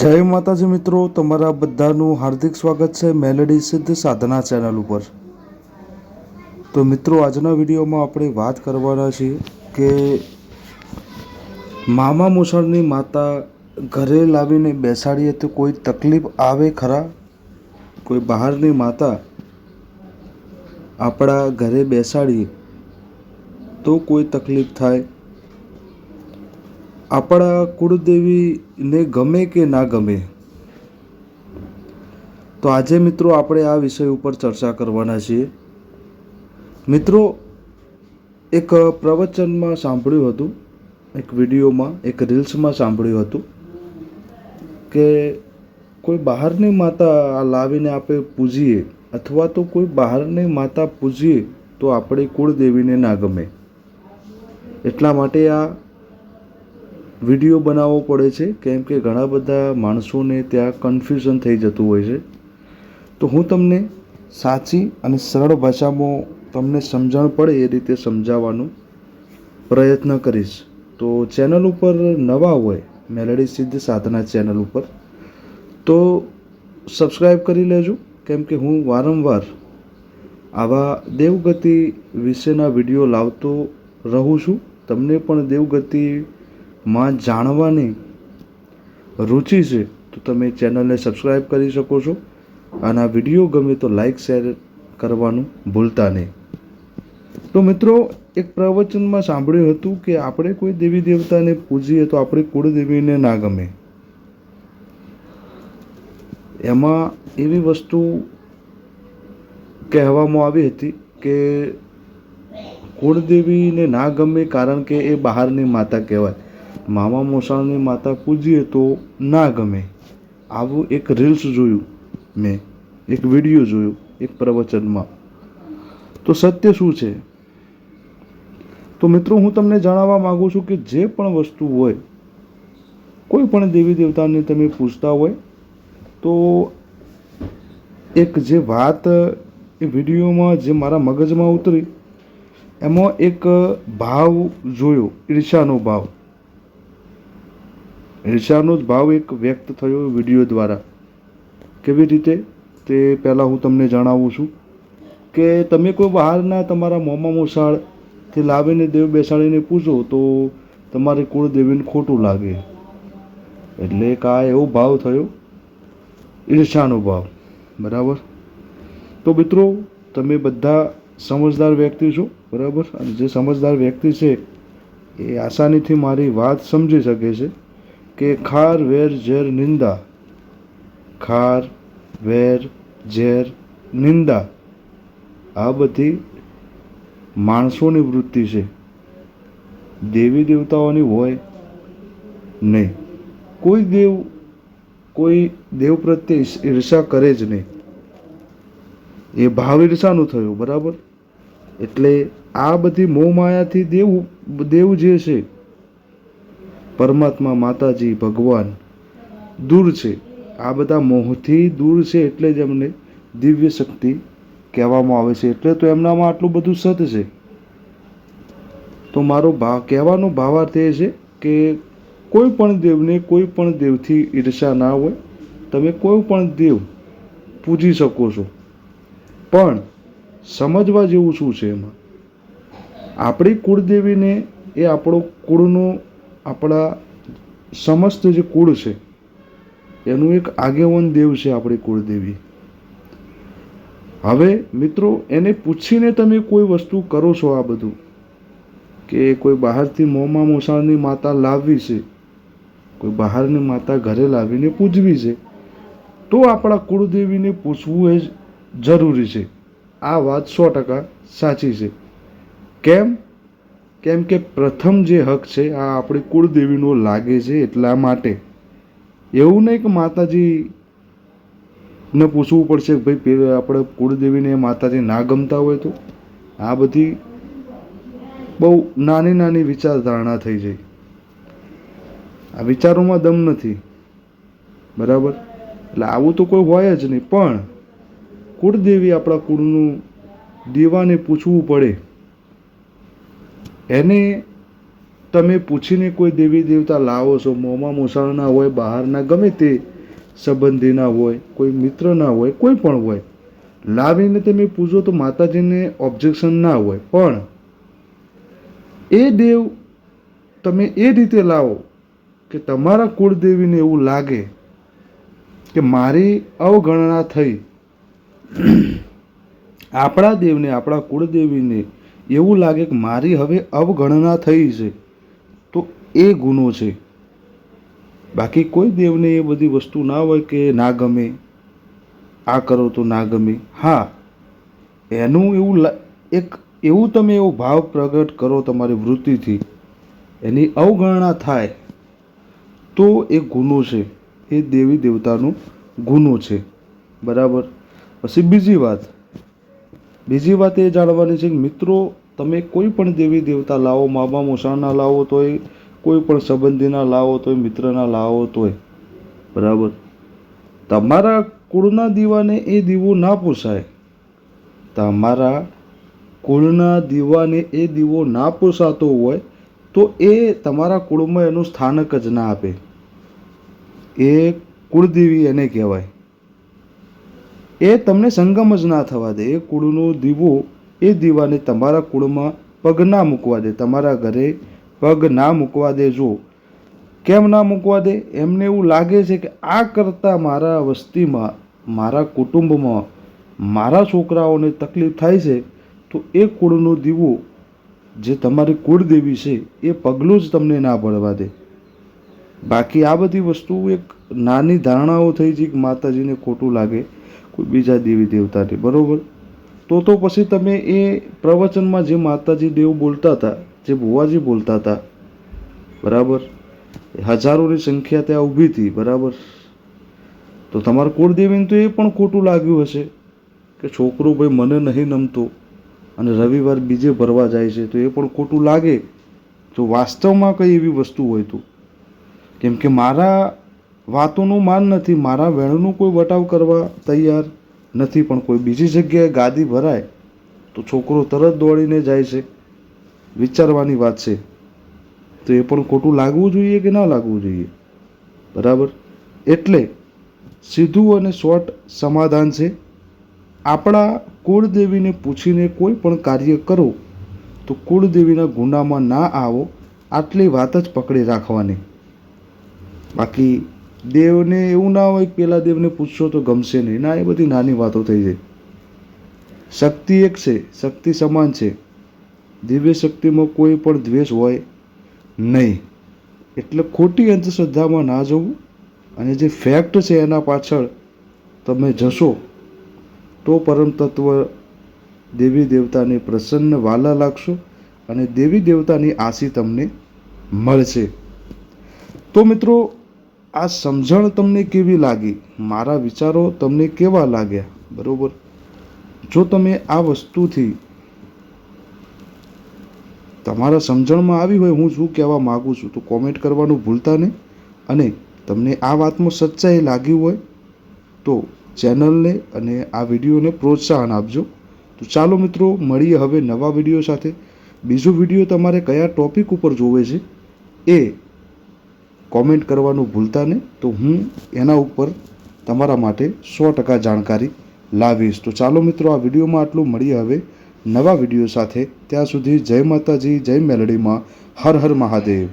જય માતાજી મિત્રો, તમારા બધાનું હાર્દિક સ્વાગત છે મેલેડી સિદ્ધ સાધના ચેનલ ઉપર. તો મિત્રો, આજના વિડીયોમાં આપણે વાત કરવાના છીએ કે મામા મુસળની માતા ઘરે લાવીને બેસાડીએ તો કોઈ તકલીફ આવે ખરા? કોઈ બહારની માતા આપણા ઘરે બેસાડીએ તો કોઈ તકલીફ થાય? આપણા કુળદેવીને ગમે કે ના ગમે, તો આજે મિત્રો આપણે આ વિષય ઉપર ચર્ચા કરવાના છીએ. મિત્રો, એક પ્રવચનમાં સાંભળ્યું હતું, એક વિડીયોમાં, એક રીલ્સમાં સાંભળ્યું હતું કે કોઈ બહારની માતા લાવીને આપણે પૂજીએ અથવા તો કોઈ બહારની માતા પૂજીએ તો આપણી કુળદેવીને ના ગમે. એટલા માટે આ વીડિયો બનાવવો પડે છે, કેમ કે ઘણા બધા માણસોને ત્યાં કન્ફ્યુઝન થઈ જતું હોય છે. તો હું તમને સાચી અને સરળ ભાષામાં તમને સમજણ પડે એ રીતે સમજાવવાનો પ્રયત્ન કરીશ. તો ચેનલ ઉપર નવા હોય, મેલેડી સિદ્ધ સાધના ચેનલ ઉપર, તો સબસ્ક્રાઈબ કરી લેજો, કેમ કે હું વારંવાર આવા દેવગતિ વિશેના વીડિયો લાવતો રહું છું. તમને પણ દેવગતિ માં જાણવાની રુચિ છે, તો તમે ચેનલને સબસ્ક્રાઈબ કરી શકો છો. અને આ વીડિયો ગમે તો લાઈક શેર કરવાનું ભૂલતા નહીં. તો મિત્રો, એક પ્રવચનમાં સાંભળ્યું હતું કે આપણે કોઈ દેવી દેવતાને પૂજીએ તો આપણી કુળદેવીને ના ગમે. એમાં એવી વસ્તુ કહેવામાં આવી હતી કે કુળદેવીને ના ગમે કારણ કે એ બહારની માતા કહેવાય. મામા મોસાળની માતા પૂજીએ તો ના ગમે. આવું એક રીલ્સ જોયું મેં, એક વીડિયો જોયો, એક પ્રવચનમાં. તો સત્ય શું છે? તો મિત્રો, હું તમને જણાવવા માગું છું કે જે પણ વસ્તુ હોય, કોઈ પણ દેવી દેવતાને તમે પૂછતા હોય, તો એક જે વાત એ વિડીયોમાં જે મારા મગજમાં ઉતરી, એમાં એક ભાવ જોયો ઈર્ષાનો ભાવ. ઈર્ષાનો જ ભાવ એક વ્યક્ત થયો વીડિયો દ્વારા. કેવી રીતે? તે પહેલાં હું તમને જણાવું છું કે તમે કોઈ બહારના તમારા મોંમાં મોસાળથી લાવીને દેવ બેસાડીને પૂછો તો તમારે કુળદેવીને ખોટું લાગે. એટલે એક આ એવો ભાવ થયો, ઈર્ષાનો ભાવ. બરાબર? તો મિત્રો, તમે બધા સમજદાર વ્યક્તિ છો, બરાબર? અને જે સમજદાર વ્યક્તિ છે, એ આસાનીથી મારી વાત સમજી શકે છે. કે ખાર, વેર, ઝેર, નિંદા. ખાર, વેર, ઝેર, નિંદા. આ બધી માણસોની વૃત્તિ છે. દેવી દેવતાઓની હોય નહીં. કોઈ દેવ કોઈ દેવ પ્રત્યે ઈર્ષા કરે જ નહીં. એ ભાવ ઈર્ષાનું થયું, બરાબર? એટલે આ બધી મોહમાયાથી દેવ દેવ જે છે પરમાત્મા માતાજી ભગવાન દૂર છે. આ બધા મોહથી દૂર છે એટલે જ એમને દિવ્ય શક્તિ કહેવામાં આવે છે. એટલે તો એમનામાં આટલું બધું સત છે. તો મારો ભાવ કહેવાનો ભાવાર્થ એ છે કે કોઈ પણ દેવને કોઈ પણ દેવથી ઈર્ષા ના હોય, તમે કોઈ પણ દેવ પૂજી શકો છો. પણ સમજવા જેવું શું છે એમાં? આપણી કુળદેવીને એ આપણો કુળનું આપણા સમસ્ત જે કુળ છે, એનું એક આગેવન દેવ છે આપણી કુળદેવી. હવે મિત્રો, એને પૂછીને તમે કોઈ વસ્તુ કરો છો આ બધું? કે કોઈ બહારથી મોંમાં મોસાળની માતા લાવવી છે, કોઈ બહારની માતા ઘરે લાવીને પૂજવી છે, તો આપણા કુળદેવીને પૂછવું એ જરૂરી છે. આ વાત સો ટકા સાચી છે. કેમ? કેમ કે પ્રથમ જે હક છે, આ આપણી કુળદેવીનો લાગે છે એટલા માટે. એવું નહીં કે માતાજી ને પૂછવું પડશે કે ભાઈ આપણે કુળદેવીને માતાજી ના ગમતા હોય તો? આ બધી બહુ નાની નાની વિચારધારણા થઈ જાય. આ વિચારોમાં દમ નથી. બરાબર? એટલે આવું તો કોઈ હોય જ નહીં. પણ કુળદેવી આપણા કુળનું દેવાને પૂછવું પડે. એને તમે પૂછીને કોઈ દેવી દેવતા લાવો છો, મોંમાં મોસાળના હોય બહારના ગમે તે સંબંધીના હોય, કોઈ મિત્રના હોય, કોઈ પણ હોય, લાવીને તમે પૂછો તો માતાજીને ઓબ્જેક્શન ના હોય. પણ એ દેવ તમે એ રીતે લાવો કે તમારા કુળદેવીને એવું લાગે કે મારી અવગણના થઈ. આપણા દેવને, આપણા કુળદેવીને એવું લાગે કે મારી હવે અવગણના થઈ છે. તો એ ગુનો છે. બાકી કોઈ દેવને એ બધી વસ્તુ ના હોય કે ના ગમે. આ કરો તો ના ગમે. હા, એનું એવું એક એવું તમે એવો ભાવ પ્રગટ કરો તમારી વૃત્તિથી, એની અવગણના થાય, તો એ ગુનો છે. એ દેવી દેવતાનો ગુનો છે. બરાબર? પછી બીજી વાત. બીજી વાત એ જાણવાની છે કે મિત્રો, તમે કોઈ પણ દેવી દેવતા લાવો, મામા મોસાણના લાવો તોય, કોઈ પણ સંબંધીના લાવો તોય, મિત્રના લાવો તોય, બરાબર? તમારા કુળના દીવાને એ દીવો ના પોસાય. તમારા કુળના દીવાને એ દીવો ના પોસાતો હોય, તો એ તમારા કુળમાં એનું સ્થાનક જ ના આપે. એ કુળદેવી એને કહેવાય. એ તમને સંગમ જ ના થવા દે. એ કુળનો દીવો, એ દીવાને તમારા કુળમાં પગ ના મૂકવા દે. તમારા ઘરે પગ ના મૂકવા દે. જો કેમ ના મૂકવા દે? એમને એવું લાગે છે કે આ કરતાં મારા વસ્તીમાં, મારા કુટુંબમાં, મારા છોકરાઓને તકલીફ થાય છે, તો એ કુળનો દીવો જે તમારી કુળદેવી છે, એ પગલું જ તમને ના પડવા દે. બાકી આ બધી વસ્તુ એક નાની ધારણાઓ થઈ છે કે માતાજીને ખોટું લાગે. કોઈ બીજા દેવી દેવતાને, બરાબર? તો તો પછી તમે એ પ્રવચનમાં જે માતાજી દેવ બોલતા હતા, જે ભુવાજી બોલતા હતા, બરાબર? હજારોની સંખ્યા ત્યાં ઊભી હતી, બરાબર? તો તમારા કુળદેવીને તો એ પણ ખોટું લાગ્યું હશે કે છોકરો ભાઈ મને નહીં નમતો અને રવિવાર બીજે ભરવા જાય છે, તો એ પણ ખોટું લાગે. જો વાસ્તવમાં કંઈ એવી વસ્તુ હોય તો? કેમ કે મારા વાતોનું માન નથી, મારા વેણનું કોઈ વટાવ કરવા તૈયાર નથી, પણ કોઈ બીજી જગ્યાએ ગાદી ભરાય તો છોકરો તરત દોડીને જાય છે. વિચારવાની વાત છે. તો એ પણ ખોટું લાગવું જોઈએ કે ના લાગવું જોઈએ? બરાબર? એટલે સીધું અને શોર્ટ સમાધાન છે. આપણા કુળદેવીને પૂછીને કોઈ પણ કાર્ય કરો, તો કુળદેવીના ગુનામાં ના આવો, આટલી વાત જ પકડી રાખવાની. બાકી દેવને એવું ના હોય પેલા દેવને પૂછશો તો ગમશે નહીં. ના, એ બધી નાની વાતો થઈ જાય. શક્તિ એક છે, શક્તિ સમાન છે. દિવ્ય શક્તિમાં કોઈ પણ દ્વેષ હોય નહીં. એટલે ખોટી અંધશ્રદ્ધામાં ના જવું અને જે ફેક્ટ છે એના પાછળ તમે જશો તો પરમ તત્વ દેવી દેવતાને પ્રસન્ન વાલા લાગશો અને દેવી દેવતાની આશી તમને મળશે. તો મિત્રો આ સમજણ તમને કેવી લાગી? મારા વિચારો તમને કેવા લાગ્યા? બરોબર? જો તમે આ વસ્તુથી તમારા સમજણમાં આવી હોય, હું શું કહેવા માગું છું? તો કોમેન્ટ કરવાનું ભૂલતા નહીં. અને તમને આ વાતમાં સચ્ચાઈ લાગી હોય, તો ચેનલને અને આ વિડીયોને પ્રોત્સાહન આપજો. તો ચાલો મિત્રો, મળીએ હવે નવા વીડિયો સાથે. બીજો વીડિયો તમારે કયા ટોપિક ઉપર જોવે છે? એ કોમેન્ટ કરવાનું ભૂલતા નહીં. તો હું એના ઉપર તમારા માટે સો ટકા જાણકારી લાવીશ. તો ચાલો મિત્રો, આ વિડીયોમાં આટલું મળીએ હવે નવા વીડિયો સાથે. ત્યાં સુધી જય માતાજી, જય મેલડીમાં હર હર મહાદેવ.